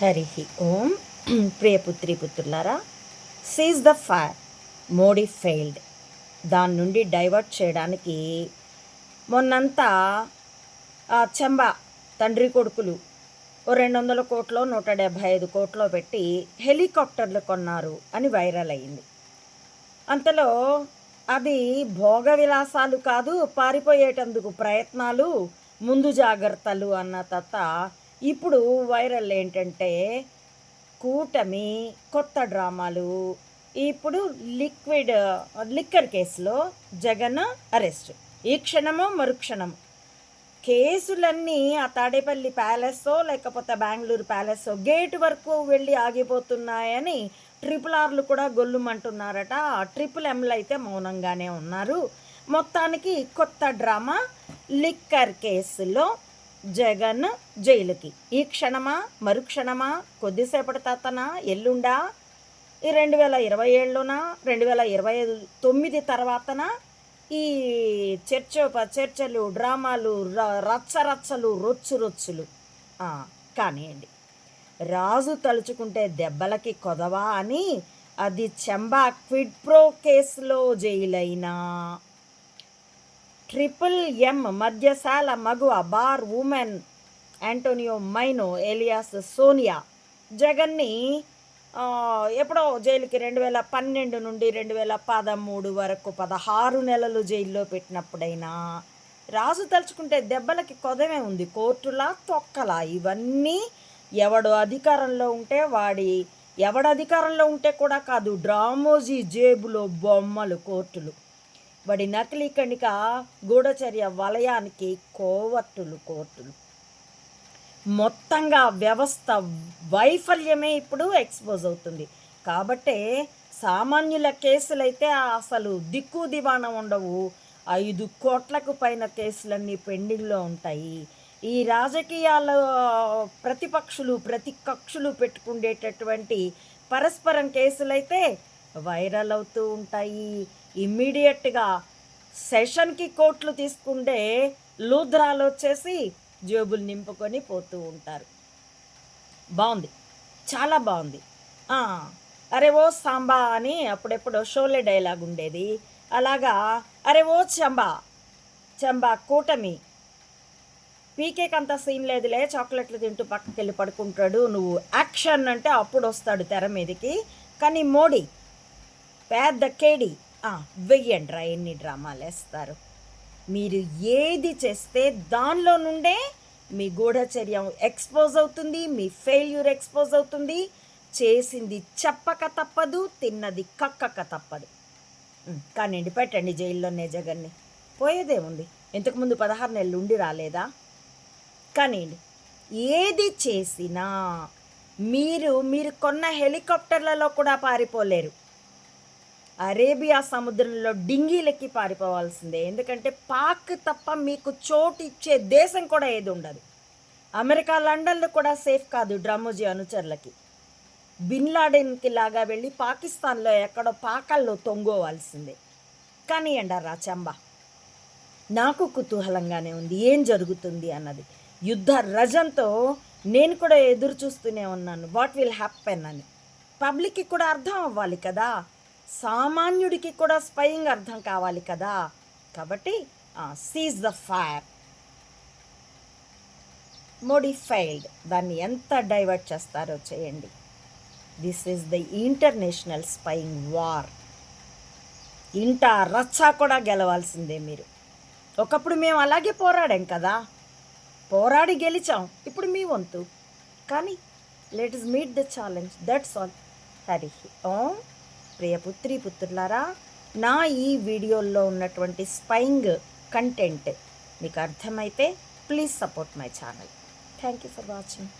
హరి ఓం. ప్రియపుత్రి పుత్రులారా cease the fire Modi failed. దాని నుండి డైవర్ట్ చేయడానికి మొన్నంతా ఆ చెంబ తండ్రి కొడుకులు ఓ రెండు వందల కోట్లో నూట డెబ్భై ఐదు కోట్లో పెట్టి హెలికాప్టర్లు కొన్నారు అని వైరల్ అయింది అంతలో అది భోగ విలాసాలు కాదు పారిపోయేటందుకు ప్రయత్నాలు ముందు జాగ్రత్తలు అన్న తత ఇప్పుడు వైరల్ ఏంటంటే కూటమి కొత్త డ్రామాలు. ఇప్పుడు లిక్విడ్ లిక్కర్ కేసులో జగన్ అరెస్ట్. ఈ క్షణము మరుక్షణము కేసులన్నీ ఆ తాడేపల్లి ప్యాలెస్సో లేకపోతే బెంగళూరు ప్యాలెస్సో గేట్ వరకు వెళ్ళి ఆగిపోతున్నాయని ట్రిపుల్ ఆర్లు కూడా గొల్లుమంటున్నారట. ఆ ట్రిపుల్ ఎంలు అయితే మౌనంగానే ఉన్నారు. మొత్తానికి కొత్త డ్రామా లిక్కర్ కేసులో జగన్ జైలుకి. ఈ క్షణమా? మరుక్షణమా? కొద్దిసేపటి తాతనా? ఎల్లుండా? ఈ రెండు వేల ఇరవై ఏళ్ళునా రెండు వేల ఇరవై ఐదు తొమ్మిది తర్వాతన? ఈ చర్చ చర్చలు డ్రామాలు రచ్చరచ్చలు రొచ్చు రొచ్చులు కానివ్వండి రాజు తలుచుకుంటే దెబ్బలకి కొదవా అని అది చెంబా క్విడ్ ప్రో కేసులో జైలైనా. ట్రిపుల్ ఎం మద్యశాల మగువ bar women Antonio Maino alias Sonia. జగన్ని ఎప్పుడో జైలుకి రెండు వేల పన్నెండు నుండి రెండు వేల పదమూడు వరకు పదహారు నెలలు జైల్లో పెట్టినప్పుడైనా రాజు తలుచుకుంటే దెబ్బలకి కొదమే ఉంది. కోర్టులా తొక్కలా ఇవన్నీ ఎవడు అధికారంలో ఉంటే వాడి ఎవడ అధికారంలో ఉంటే కూడా కాదు డ్రామోజీ జేబులో బొమ్మలు కోర్టులు. వాడి నకిలీ కణిక గూఢచర్య వలయానికి కోవట్టులు కోర్టులు. మొత్తంగా వ్యవస్థ వైఫల్యమే ఇప్పుడు ఎక్స్పోజ్ అవుతుంది. కాబట్టే సామాన్యుల కేసులైతే అసలు దిక్కు దివాణం ఉండవు. ఐదు కోట్లకు పైన కేసులన్నీ పెండింగ్లో ఉంటాయి. ఈ రాజకీయాల ప్రతిపక్షులు ప్రతి కక్షులు పెట్టుకునేటటువంటి పరస్పరం కేసులైతే వైరల్ అవుతూ ఉంటాయి. ఇమ్మీడియట్గా సెషన్కి కోట్లు తీసుకుంటే లూద్రాలు వచ్చేసి జేబులు నింపుకొని పోతూ ఉంటారు. బాగుంది చాలా బాగుంది అరే ఓ సాంబా అని అప్పుడెప్పుడు షోలే డైలాగ్ ఉండేది. అలాగా అరే ఓ చంబా చంబా కూటమి పీకేకి అంత సీన్ లేదులే చాక్లెట్లు తింటూ పక్కకి వెళ్ళి పడుకుంటాడు నువ్వు యాక్షన్ అంటే అప్పుడు వస్తాడు తెర మీదకి. కానీ మోడీ పెద్ద కేడీ వెయ్యండి రా ఎన్ని డ్రామాలు వేస్తారు మీరు ఏది చేస్తే దానిలో నుండే మీ గూఢచర్యం ఎక్స్పోజ్ అవుతుంది మీ ఫెయిల్యూర్ ఎక్స్పోజ్ అవుతుంది. చేసింది చెప్పక తప్పదు తిన్నది కక్కక తప్పదు. ఉమ్, కానివ్వండి పెట్టండి జైల్లోనే జగన్ని. పోయేదేముంది? ఇంతకుముందు పదహారు నెలలు ఉండి రాలేదా? కానివ్వండి ఏది చేసినా మీరు మీరు కొన్న హెలికాప్టర్లలో కూడా పారిపోలేరు. అరేబియా సముద్రంలో డింగీలెక్కి పారిపోవాల్సిందే. ఎందుకంటే పాక్ తప్ప మీకు చోటు ఇచ్చే దేశం కూడా ఏది ఉండదు. అమెరికా లండన్లో కూడా సేఫ్ కాదు డ్రమోజీ అనుచరులకి. బిన్ లాడెన్కి లాగా వెళ్ళి పాకిస్తాన్లో ఎక్కడో పాకల్లో తొంగోవాల్సిందే. కానీ ఎండరా చంబా నాకు కుతూహలంగానే ఉంది. ఏం జరుగుతుంది అన్నది. యుద్ధ రజంతో నేను కూడా ఎదురు చూస్తూనే ఉన్నాను. వాట్ విల్ హ్యాపెన్ అని. పబ్లిక్కి కూడా అర్థం అవ్వాలి కదా. సామాన్యుడికి కూడా స్వయంగా అర్థం కావాలి కదా. కాబట్టి సీజ్ ద ఫైర్ మోడిఫైల్డ్ దాన్ని ఎంత డైవర్ట్ చేస్తారో చేయండి. This is the international spying war ఇంట రచ్చా కూడా గెలవాల్సిందే మీరు. ఒకప్పుడు మేము అలాగే పోరాడాం కదా. పోరాడి గెలిచాం. ఇప్పుడు మీ వంతు. కానీ let us meet the challenge that's all Hari Om. ప్రియపుత్రి పుత్రులారా నా ఈ వీడియోల్లో ఉన్నటువంటి స్పైంగ్ కంటెంట్ మీకు అర్థమైతే please support my channel. Thank you for watching.